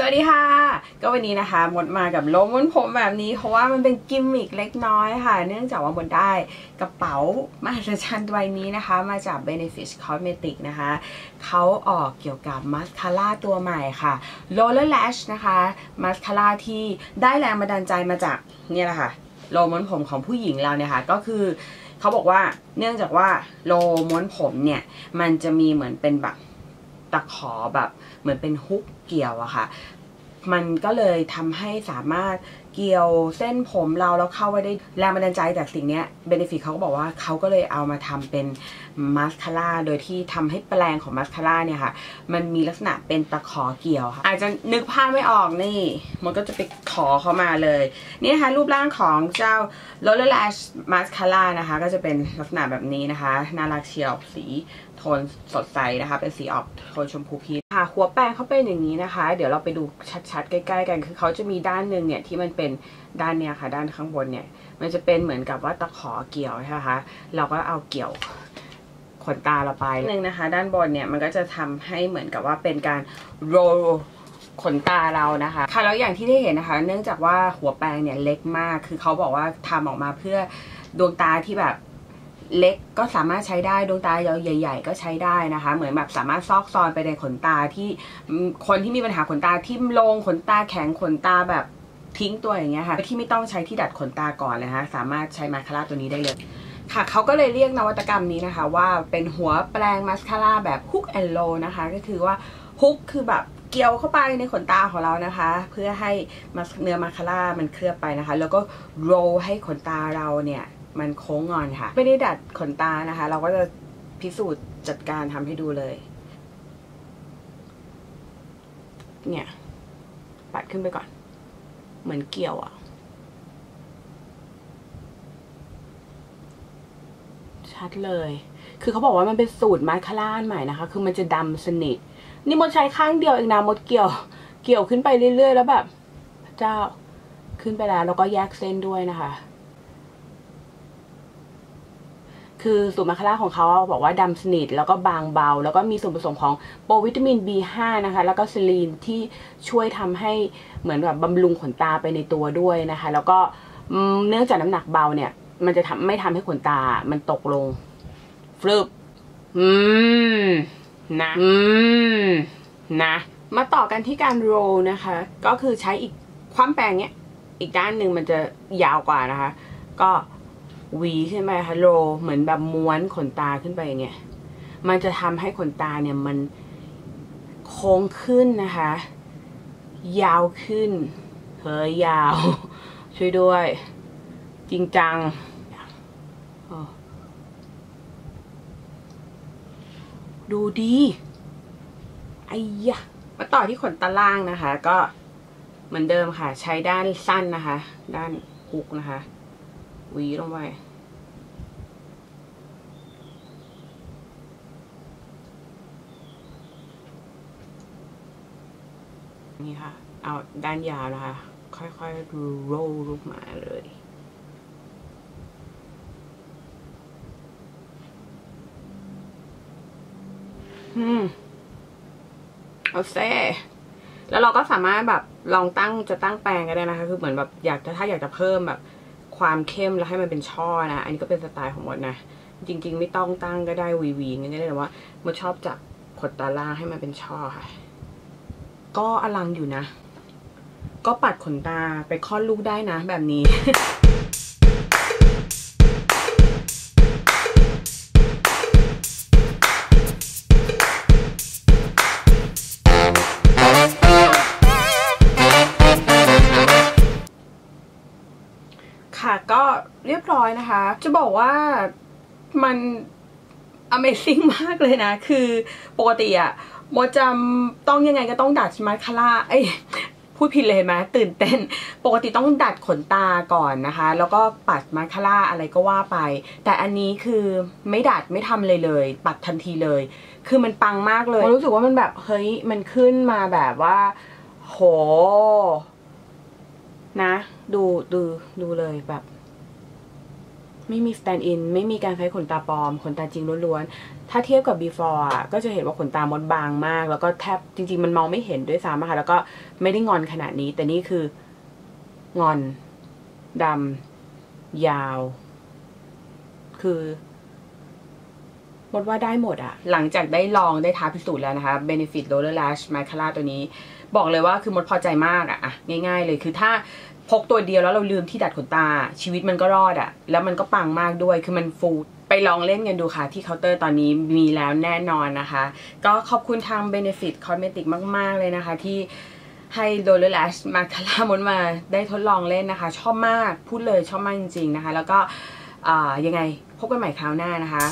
สวัสดีค่ะ ก็วันนี้นะคะมดมากับโลม้วนผมแบบนี้ เพราะว่ามันเป็นกิมมิคเล็กน้อยค่ะ เนื่องจากว่ามดได้กระเป๋ามหัศจรรย์ใบนี้นะคะ มาจาก Benefit Cosmetic นะคะ เขาออกเกี่ยวกับมัสคาร่าตัวใหม่ค่ะ Roller Lash นะคะมัสคาร่าที่ได้แรงบันดาลใจมาจากเนี่ยแหละค่ะโลม้วนผมของผู้หญิงเราเนี่ยค่ะก็คือเขาบอกว่าเนื่องจากว่าโลม้วนผมเนี่ยมันจะมีเหมือนเป็นแบบ ตะขอแบบเหมือนเป็นฮุกเกี่ยวอะค่ะ มันก็เลยทำให้สามารถเกี่ยวเส้นผมเราแล้วเข้าไว้ได้แรงบันดาลใจจากสิ่งนี้เบนฟิตเขาก็บอกว่าเขาก็เลยเอามาทำเป็นมาสคาร่าโดยที่ทำให้แปลงของมาสคาร่าเนี่ยค่ะ มันมีลักษณะเป็นตะขอเกี่ยวค่ะ อาจจะนึกภาพไม่ออกนี่ มันก็จะไปขอเข้ามาเลย นี่นะคะรูปร่างของเจ้า Roller Lash Mascara นะคะ ก็จะเป็นลักษณะแบบนี้นะคะ น่ารักเชียวสี โทนสดใสนะคะ เป็นสีออกโทนชมพูพีชค่ะหัวแปรงเขาเป็นอย่างนี้นะคะ เดี๋ยวเราไปดูชัดๆ ใกล้ๆกัน คือเขาจะมีด้านหนึ่งเนี่ยที่มันเป็นด้านเนี้ยค่ะ ด้านข้างบนเนี่ย มันจะเป็นเหมือนกับว่าตะขอเกี่ยวใช่ไหมคะเราก็เอาเกี่ยวขนตาเราไปหนึ่งนะคะ ด้านบนเนี่ยมันก็จะทำให้เหมือนกับว่าเป็นการโรลขนตาเรานะคะ ค่ะแล้วอย่างที่ได้เห็นนะคะ เนื่องจากว่าหัวแปรงเนี่ยเล็กมาก คือเขาบอกว่าทำออกมาเพื่อดวงตาที่แบบ เล็กก็สามารถใช้ได้ดวงตาใหญ่ ๆ ก็ใช้ได้นะคะ เหมือนแบบสามารถซอกซอนไปในขนตาที่คนที่มีปัญหาขนตาทิ่มลงขนตาแข็งขนตาแบบทิ้งตัวอย่างเงี้ยค่ะที่ไม่ต้องใช้ที่ดัดขนตาก่อนเลยนะคะสามารถใช้มาคาร่าตัวนี้ได้เลยค่ะเขาก็เลยเรียกนวัตกรรมนี้นะคะ ว่าเป็นหัวแปรงมาสคาร่าแบบฮุกแอนโลนะคะ ก็คือว่าฮุกคือแบบเกี่ยวเข้าไปในขนตาของเรานะคะ เพื่อให้เนื้อมาคาร่ามันเคลือบไปนะคะ แล้วก็โรลให้ขนตาเราเนี่ย มันโค้งงอนค่ะ ไม่ได้ดัดขนตานะคะ เราก็จะพิสูจน์จัดการทำให้ดูเลย เนี่ย ปัดขึ้นไปก่อน เหมือนเกี่ยวอะชัดเลย คือเขาบอกว่ามันเป็นสูตรมาคาร่านใหม่นะคะ คือมันจะดำสนิท นี่มดใช้ข้างเดียวเองนะมดเกี่ยว เกี่ยวขึ้นไปเรื่อยๆ แล้วแบบ พระเจ้าขึ้นไปแล้ว แล้วก็แยกเส้นด้วยนะคะ คือสูตรมาคาร่าของเขาบอกว่าดำสนิทแล้วก็บางเบา แล้วก็มีส่วนผสมของโปรวิตามิน B5 นะคะ แล้วก็ซิลีนที่ช่วยทำให้เหมือนแบบบำรุงขนตาไปในตัวด้วยนะคะ แล้วก็เนื่องจากน้ำหนักเบาเนี่ย มันจะทำไม่ทำให้ขนตามันตกลงฟลึบอืมนะอืมนะมาต่อกันที่การโรลนะคะ ก็คือใช้อีกความแปรงเนี้ย อีกด้านหนึ่งมันจะยาวกว่านะคะ ก็ วีใช่ไหมคะโรลเหมือนแบบม้วนขนตาขึ้นไปอย่างเงี้ยมันจะทำให้ขนตาเนี่ยมันโค้งขึ้นนะคะ ยาวขึ้นเฮ้ยยาว ช่วยด้วย จริงจังดูดีไอ้ยะมาต่อที่ขนตาล่างนะคะ ก็เหมือนเดิมค่ะ ใช้ด้านสั้นนะคะ ด้านฮุกนะคะ หวีลงไปนี่ค่ะ เอาด้านยาวนะคะ ค่อยๆโรลลูกมาเลยอืมเอาเซ่แล้วเราก็สามารถแบบลองตั้งจะตั้งแปลงก็ได้นะคะ คือเหมือนแบบอยากจะถ้าอยากจะเพิ่มแบบ ความเข้มแล้วให้มันเป็นช่อนะ อันนี้ก็เป็นสไตล์ของมดนะ จริง ๆ ไม่ต้องตั้งก็ได้วีวีงั้นก็ได้แต่ว่ามดชอบจับขนตาล่างให้มันเป็นช่อค่ะ ก็อลังอยู่นะ ก็ปัดขนตาไปคลอดลูกได้นะแบบนี้ ค่ะ ก็เรียบร้อยนะคะ จะบอกว่ามัน Amazing มากเลยนะ คือปกติอะโมจำต้องยังไงก็ต้องดัดมาคาร่าไอ้พูดผิดเลยไหมตื่นเต้น ปกติต้องดัดขนตาก่อนนะคะ แล้วก็ปัดมาคาร่าอะไรก็ว่าไป แต่อันนี้คือไม่ดัดไม่ทำเลยเลย ปัดทันทีเลย คือมันปังมากเลยรู้สึกว่ามันแบบเฮ้ยมันขึ้นมาแบบว่า โห นะ ดูดูดูเลยแบบ ไม่มี stand in ไม่มีการใช้ขนตาปลอม ขนตาจริงล้วนๆ ถ้าเทียบกับ before อะก็จะเห็นว่าขนตามดบางมาก แล้วก็แทบจริง ๆ มันมองไม่เห็นด้วยซ้ำอะค่ะ แล้วก็ไม่ได้งอนขนาดนี้ แต่นี่คืองอนดำยาว คือ มดว่าได้หมดอะหลังจากได้ลองได้ท้าพิสูจน์แล้วนะคะ Benefit Roller Lash Mascara ตัวนี้ บอกเลยว่าคือมดพอใจมากอะอะง่าย ๆ เลยคือถ้าพกตัวเดียวแล้วเราลืมที่ดัดขนตา ชีวิตมันก็รอดอะแล้วมันก็ปังมากด้วยคือมันฟูไปลองเล่นกันดูค่ะ ที่เคาน์เตอร์ตอนนี้มีแล้วแน่นอนนะคะ ก็ขอบคุณทาง Benefit Cosmetic มาก ๆ เลยนะคะ ที่ให้ Roller Lash Mascara มดมาได้ทดลองเล่นนะคะ ชอบมากพูดเลยชอบมากจริง ๆ นะคะ แล้วก็ ยังไงพบกันใหม่คราวหน้านะคะ